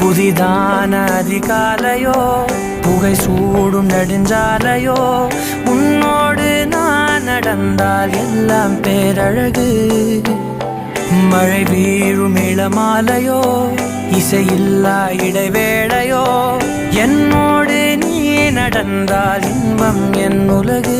புதிதான அதிகாலையோ புகை சூடும் நெடுஞ்சாலையோ உன்னோடு நான் நடந்தால் எல்லாம் பேரழகு. மழை வீழும் இளமாலையோ இசையில்லா இடைவேளையோ என்னோடு நீ நடந்தால் இன்பம் என் உலகு.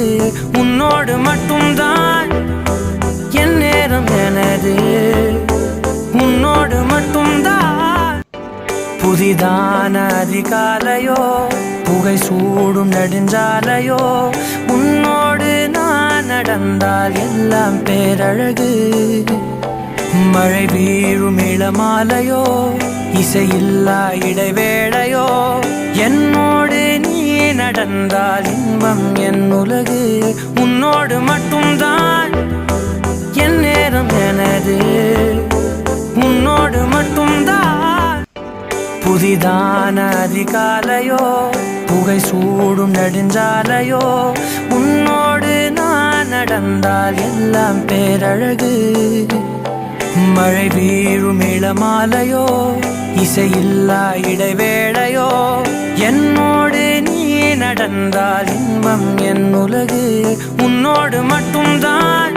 புதிதான அதிகாலையோ புகை சூடும் நெடுஞ்சாலையோ உன்னோடு நான் நடந்தால் எல்லாம் பேரழகு. மழை வீழும் இளமாலையோ இசையில்லா இடைவேளையோ என்னோடு நீ நடந்தால் இன்பம் என் உலகு. உன்னோடு மட்டும்தான் புதிதான அதிகாலையோ? புகை சூடும் நெடுஞ்சாலையோ? உன்னோடு நான் நடந்தால் எல்லாம் பேரழகு. மழை வீழும் இளமாலையோ? இசையில்லா இடைவேளையோ? என்னோடு நீ நடந்தால் இன்பம் என் உலகு உன்னோடு மட்டும்தான்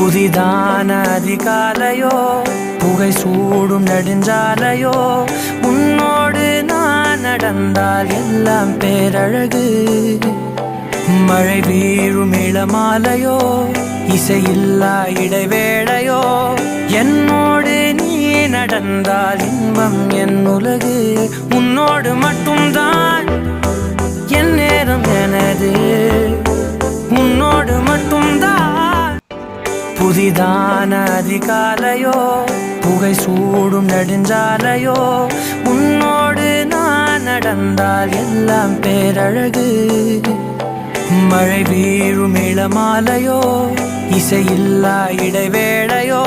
புதிதான அதிகாலையோ புகை சூடும் நெடுஞ்சாலையோ உன்னோடு நான் நடந்தால் எல்லாம் பேரழகு. மழை வீழும் இளமாலையோ இசையில்லா இடைவேளையோ என்னோடு நீ நடந்தால் இன்பம் என் உலகு. உன்னோடு மட்டும்தான் புதிதான அதிகாலையோ புகை சூடும் நெடுஞ்சாலையோ உன்னோடு நான் நடந்தால் எல்லாம் பேரழகு. மழை வீழும் இளமாலையோ இசையில்லா இடைவேளையோ